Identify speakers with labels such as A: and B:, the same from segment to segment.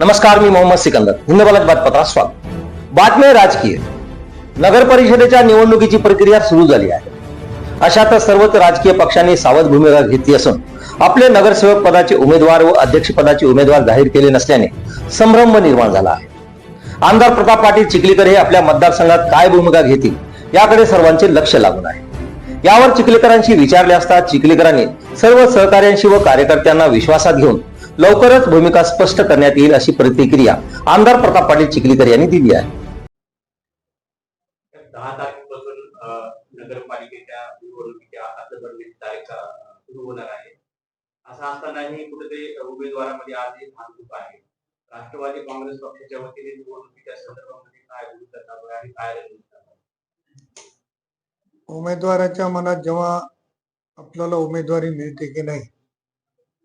A: नमस्कार मी मोहम्मद सिकंदर. हिंद बलक बातपत्रात स्वागत. बातम्या राजकीय. नगर परिषदेच्या निवडणुकीची प्रक्रिया सुरू झाली आहे. अशातच सर्वच राजकीय पक्षांनी सावध भूमिका घेतली असून आपले नगरसेवक पदाचे उमेदवार व अध्यक्षपदाचे उमेदवार जाहीर केले नसल्याने संभ्रम निर्माण झाला आहे. आमदार प्रताप पाटील चिखलीकर हे आपल्या मतदारसंघात काय भूमिका घेतील याकडे सर्वांचे लक्ष लागून आहे. यावर चिखलीकरांशी विचारले असता चिखलीकरांनी सर्व सहकार्यांशी व कार्यकर्त्यांना विश्वासात घेऊन लवकरच भूमिका स्पष्ट करण्यात येईल अशी प्रतिक्रिया आमदार प्रताप पाटील चिखलीकर यांनी दिली आहे.
B: दहा तारखेपासून नगरपालिकेच्या निवडणुकीच्या अर्जभरण्याची तारीख सुरू होणार आहे. असं असतानाही कुठेतरी उमेदवारामध्ये आज एक भागरूप आहे. राष्ट्रवादी काँग्रेस पक्षाच्या वतीने निवडणुकीच्या संदर्भामध्ये काय भूमिका चालू आहे आणि काय रणनीती चालू आहे?
C: उमेदवाराच्या मनात जेव्हा आपल्याला उमेदवारी मिळते की नाही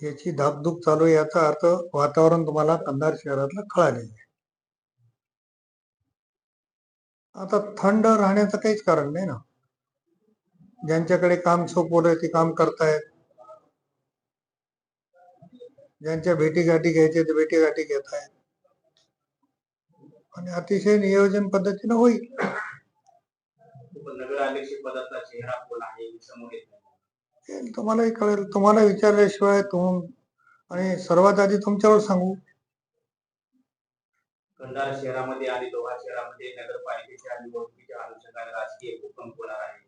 C: याची धापधूप चालू आहे याचा अर्थ वातावरण तुम्हाला कंधार शहरातलं कळालेलं आहे. आता थंड राहण्याचं काहीच कारण नाही ना. ज्यांच्याकडे काम सोपवलंय ते काम करतायत. ज्यांच्या भेटीगाठी घ्यायचे ते भेटीगाठी घेत आहेत आणि अतिशय नियोजन पद्धतीनं होईल. तुम्हालाही कळेल तुम्हाला विचारल्याशिवाय तुम आणि सर्वात आधी तुमच्यावर सांगू
B: कंधार शहरामध्ये आणि लोहा शहरामध्ये नगरपालिकेच्या निवडणुकीच्या अनुषंगाने राजकीय भूकंप होणार आहे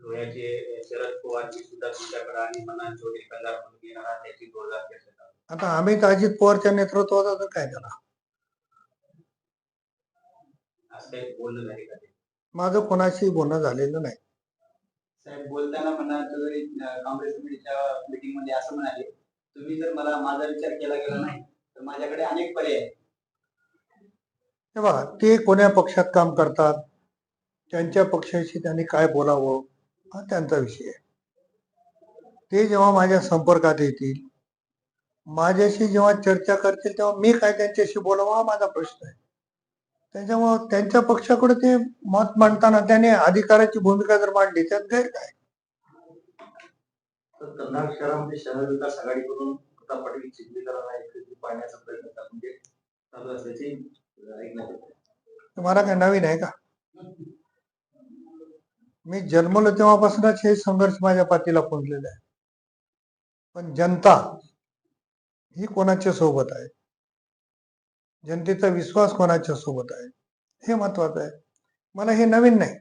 B: लोह्याचे शरद पवारची सुद्धा तुमच्याकडे आणि मनान चौधरी कंधार म्हणून येणार आहे त्याची जोरदार चर्चा.
C: आता अमित अजित पवारच्या नेतृत्वात तर काय झाला
B: असं काही बोलणं झाले का ते?
C: माझं कोणाशी बोलणं झालेलं नाही
D: साहेब बोलताना म्हणा काँग्रेस कमिटीच्या मीटिंगमध्ये असं म्हणाले तुम्ही जर मला माझा विचार केला गेला नाही तर माझ्याकडे अनेक पर्याय आहेत.
C: हे बघा ते कोण्या पक्षात काम करतात त्यांच्या पक्षाशी त्यांनी काय बोलावं हा त्यांचा विषय आहे ते जेव्हा माझ्या संपर्कात येतील माझ्याशी जेव्हा चर्चा करतील तेव्हा मी काय त्यांच्याशी बोलावं हा माझा प्रश्न आहे त्याच्यामुळं त्यांच्या पक्षाकडे ते मत मांडताना त्याने अधिकाराची भूमिका जर मांडली त्यात गैर काय?
E: कंधार शहरामध्ये शहर विकास आघाडीकडून पाटील चिखलीकरांना एकत्रित प्रयत्न म्हणजे चालू असल्याचे ऐकण्यात येते
C: तुम्हाला काय नवीन आहे का? मी जन्मलो तेव्हापासूनच हे संघर्ष माझ्या पाठीला पोहोचलेला आहे. पण जनता ही कोणाच्या सोबत आहे? जनतेचा विश्वास कोणाच्या सोबत आहे? हे महत्वाचं आहे. मला हे नवीन नाही.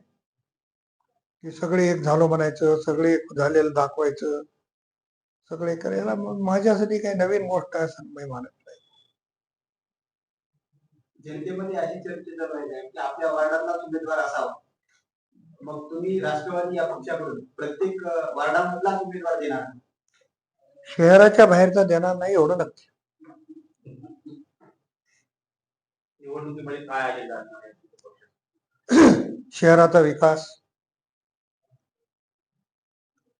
C: की सगळे एक झालो म्हणायचं सगळे एक झालेलं दाखवायचं सगळे करायला माझ्यासाठी काही नवीन गोष्ट आहे असं मी मानत नाही.
D: जनतेमध्ये अशी चर्चा चालू आहे साहेब की आपल्या वार्डातलाच उमेदवार असावा. मग तुम्ही राष्ट्रवादी या पक्षाकडून प्रत्येक वार्डामधलाच उमेदवार देणार?
C: शहराच्या बाहेरचा देणार नाही एवढं नक्की.
B: निवडणुकीमध्ये काय अजेंडा असणार आहे
C: शहराचा विकास.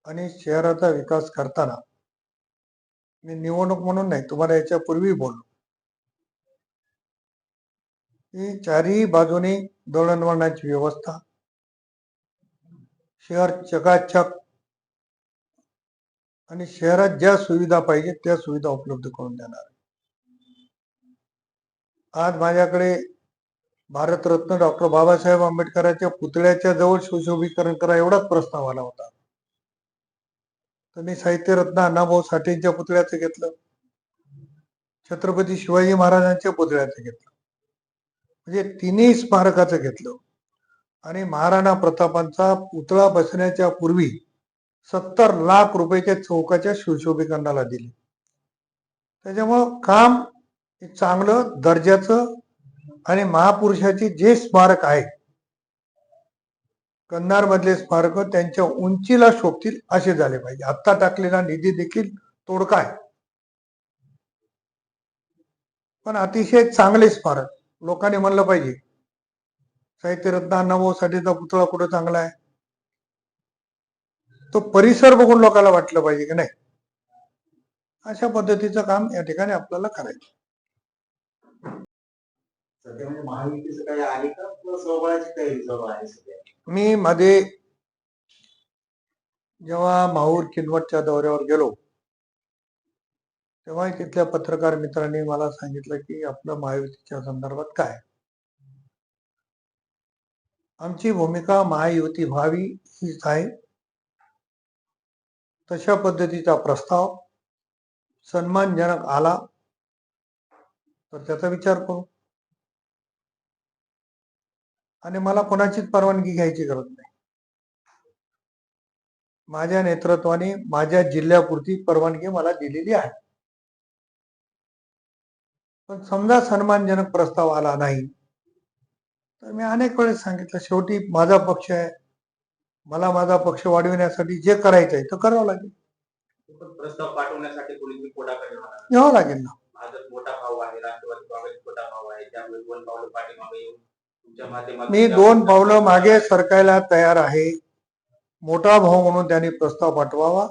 C: आणि शहराचा विकास करताना मी निवडणूक म्हणून नाही तुम्हाला याच्या पूर्वी बोललो. ही चारही बाजूने दळणवळणाची व्यवस्था शहर चकाचक आणि शहरात ज्या सुविधा पाहिजे त्या सुविधा उपलब्ध करून देणार. आज माझ्याकडे भारतरत्न डॉक्टर बाबासाहेब आंबेडकरांच्या पुतळ्याच्या जवळ सुशोभीकरण करा एवढाच प्रस्ताव आला होता. तर मी साहित्यरत्न अण्णाभाऊ साठेंच्या पुतळ्याचं घेतलं. छत्रपती शिवाजी महाराजांच्या पुतळ्याचं घेतलं. म्हणजे तिन्ही स्मारकाचं घेतलं. आणि महाराणा प्रतापांचा पुतळा बसण्याच्या पूर्वी सत्तर लाख रुपयाच्या चौकाच्या सुशोभीकरणाला दिली. त्याच्यामुळं काम चांगलं दर्जाचं आणि महापुरुषाचे जे स्मारक आहे कन्नार मधले स्मारक त्यांच्या उंचीला शोभतील असे झाले पाहिजे. आत्ता टाकलेला निधी देखील तोडका आहे. पण अतिशय चांगले स्मारक लोकांनी म्हणलं पाहिजे. साहित्यरत्न अण्णाभाऊ साठेचा पुतळा कुठं चांगला आहे? तो परिसर बघून लोकांना वाटलं पाहिजे की नाही? अशा पद्धतीचं काम या ठिकाणी आपल्याला करायचं
E: सध्या म्हणजे महायुतीचं काही आहे का? किंवा स्वबळाची तयारी चालू आहे सध्या?
C: मी मध्ये जेव्हा माहूर किनवटच्या दौऱ्यावर गेलो तेव्हा तिथल्या पत्रकार मित्रांनी मला सांगितलं की आपलं महायुतीच्या संदर्भात काय? आमची भूमिका महायुती व्हावी हीच आहे. तशा पद्धतीचा प्रस्ताव सन्मानजनक आला. तर त्याचा विचार करू. आणि मला कोणाचीच परवानगी घ्यायची गरज नाही. माझ्या नेतृत्वाने माझ्या जिल्ह्यापुरती परवानगी मला दिलेली आहे. पण समजा सन्मानजनक प्रस्ताव आला नाही तर मी अनेक वेळेस सांगितलं शेवटी माझा पक्ष आहे. मला माझा पक्ष वाढविण्यासाठी जे करायचं आहे ते करावं लागेल.
B: प्रस्ताव पाठवण्यासाठी घ्यावा लागेल.
C: ना.
B: भाजप मोठा भाऊ आहे राष्ट्रवादी काँग्रेस मोठा भाऊ आहे त्यामुळे दोन पावलं पाठीमागे येऊन
C: मी दोन पावलं मागे सरकायला तयार आहे. मोठा भाऊ म्हणून त्यांनी प्रस्ताव पाठवावा.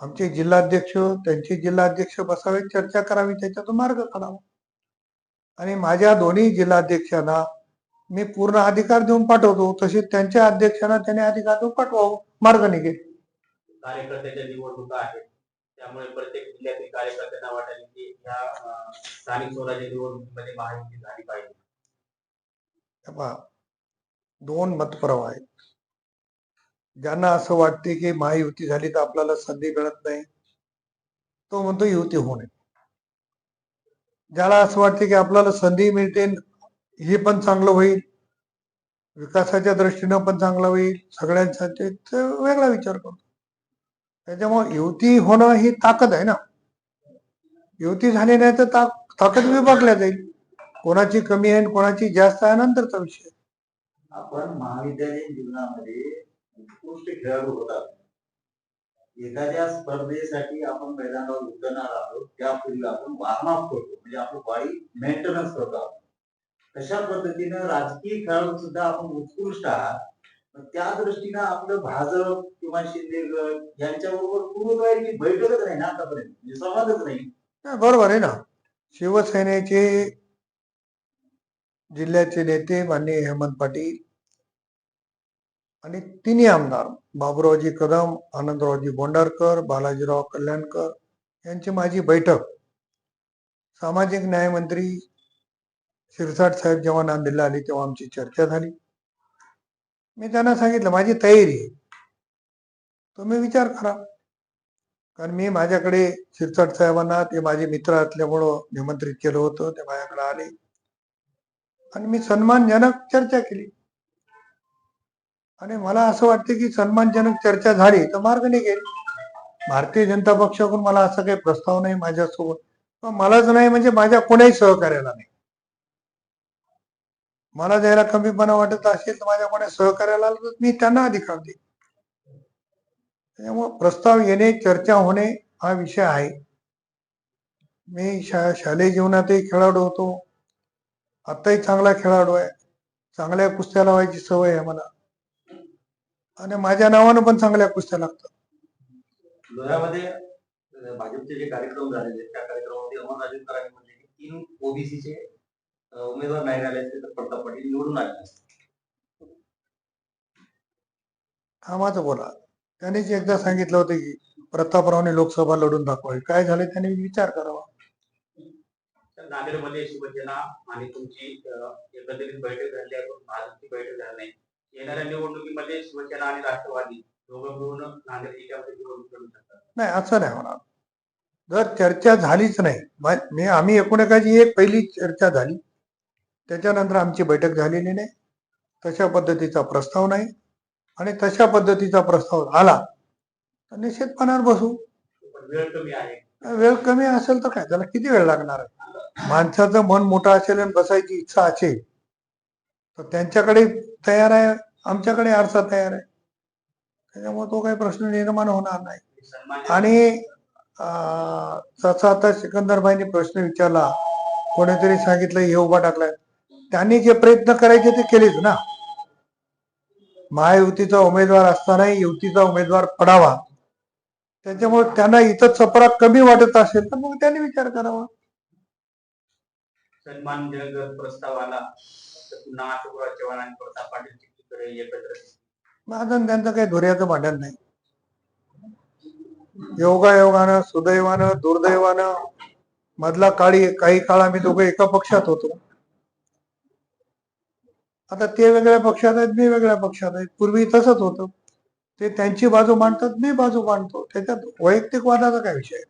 C: आमचे जिल्हाध्यक्ष त्यांचे जिल्हाध्यक्ष बसावे चर्चा करावी त्याच्यातून मार्ग काढावा. आणि माझ्या दोन्ही जिल्हाध्यक्षांना मी पूर्ण अधिकार देऊन पाठवतो. तसेच त्यांच्या अध्यक्षांना त्याने अधिकार देऊन पाठवावं. मार्ग निघेल.
B: कार्यकर्त्याच्या निवडणुका आहेत. त्यामुळे प्रत्येक जिल्ह्यातील कार्यकर्त्यांना वाटेल की या स्थानिक स्वराज्य निवडणुकीमध्ये महायुती झाली पाहिजे.
C: तेव्हा दोन मतप्रवाह आहेत. ज्यांना असं वाटते की महायुती झाली तर आपल्याला संधी मिळत नाही तो म्हणतो युती होणे ज्याला असं वाटते की आपल्याला संधी मिळते हे पण चांगलं होईल विकासाच्या दृष्टीनं पण चांगलं होईल सगळ्यांसाठी वेगळा विचार करतो. त्याच्यामुळे युती होणं ही ताकद आहे ना. युती झाली नाही तर ताकद विभागल्या जाईल. कोणाची कमी आहे आणि कोणाची जास्त आहे नंतरचा विषय.
E: आपण महाविद्यालयीन जीवनामध्ये उत्कृष्ट खेळाडू होतात एखाद्या स्पर्धेसाठी आपण मैदानावर उतरणार आहोत त्यापूर्वी आपण वॉर्मअप करतो. म्हणजे आपलं बॉडी मेंटेनन्स करतो आपण तशा पद्धतीनं राजकीय खेळाडू सुद्धा आपण उत्कृष्ट आहात. त्या दृष्टीनं आपलं भाजप किंवा शिंदे गट यांच्याबरोबर पूर्वतयारीची बैठकच नाही ना आतापर्यंत म्हणजे संवादच नाही.
C: नाही, बरोबर आहे ना. शिवसेनेचे जिल्ह्याचे नेते माननीय हेमंत पाटील आणि तिन्ही आमदार बाबुरावजी कदम आनंदरावजी बोंडारकर बालाजीराव कल्याणकर यांची माझी बैठक. सामाजिक न्यायमंत्री शिरसाट साहेब जेव्हा नांदेडला आले तेव्हा आमची चर्चा झाली. मी त्यांना सांगितलं माझी तयारी आहे. तुम्ही विचार करा. कारण मी माझ्याकडे शिरसाट साहेबांना ते माझे मित्र असल्यामुळं निमंत्रित केलं होतं ते माझ्याकडे आले. आणि मी सन्मानजनक चर्चा केली. आणि मला असं वाटतं की सन्मानजनक चर्चा झाली तर मार्ग निघेल. भारतीय जनता पक्षाकडून मला असा काही प्रस्ताव नाही माझ्यासोबत. पण मलाच नाही म्हणजे माझ्या कोणाही सहकार्याला नाही. मला द्यायला कमीपणा वाटत असेल तर माझ्या कोणा सहकार्याला आलं तर मी त्यांना अधिकार देईन. त्यामुळे प्रस्ताव येणे चर्चा होणे हा विषय आहे. मी शा शालेय जीवनातही खेळाडू होतो. आताही चांगला खेळाडू आहे. चांगल्या कुस्त्या लावायची सवय आहे मला. आणि माझ्या नावानं पण चांगल्या कुस्त्या लागतात.
E: लोह्यामध्ये भाजपचे जे कार्यक्रम झालेले त्या कार्यक्रमामध्ये अमर राजेंद्रांनी म्हटले की तीन ओबीसीचे उमेदवार नाही राहिले असते तर प्रताप पाटील निवडून आले असते.
C: कामाचं बोला. त्यांनीच एकदा सांगितलं होतं की प्रतापरावने लोकसभा लढून दाखवावी. काय झालं? त्यांनी विचार करावा.
B: तर नांदेडमध्ये शिवसेना आणि तुमची अं, एकत्रित बैठक झाली आहे भाजपची बैठक झाली नाही. येणाऱ्या निवडणुकीमध्ये शिवसेना आणि राष्ट्रवादी दोघं मिळून नांदेड जिल्ह्यामध्ये निवडणूक लढू शकतात.
C: नाही असं नाही होणार. जर चर्चा झालीच नाही मा- आम्ही एकूण एकाची एक पहिली चर्चा झाली. त्याच्यानंतर आमची बैठक झालेली नाही. तशा पद्धतीचा प्रस्ताव नाही. आणि तशा पद्धतीचा प्रस्ताव आला तर निश्चितपणावर बसू.
B: वेळ कमी आहे.
C: वेळ कमी असेल तर काय? त्याला किती वेळ लागणार आहे? माणसाचं मन मोठं असेल आणि बसायची इच्छा असेल तर त्यांच्याकडे तयार आहे आमच्याकडे आरसा तयार आहे. त्याच्यामुळे तो काही प्रश्न निर्माण होणार नाही. आणि अं, जसा आता सिकंदरबाईंनी प्रश्न विचारला कोणीतरी सांगितलं हे उभा टाकलाय. त्यांनी जे प्रयत्न करायचे ते केलेच ना. महायुतीचा उमेदवार असतानाही युतीचा उमेदवार पडावा. त्याच्यामुळे त्यांना इथं चपरा कमी वाटत असेल तर मग त्यांनी विचार करावा.
B: सन्मान प्रस्ताव आला तर चव्हाण प्रताप पाटील
C: माझं त्यांचं काही धुर्याचं भांडण नाही. योगायोगानं सुदैवानं दुर्दैवानं मधला काळी काही काळ आम्ही दोघं एका पक्षात होतो. आता ते वेगळ्या पक्षात आहेत मी वेगळ्या पक्षात आहेत पूर्वी तसंच होतं. ते त्यांची बाजू मांडतात मी बाजू मांडतो. त्याच्यात वैयक्तिक वादाचा काय विषय आहे?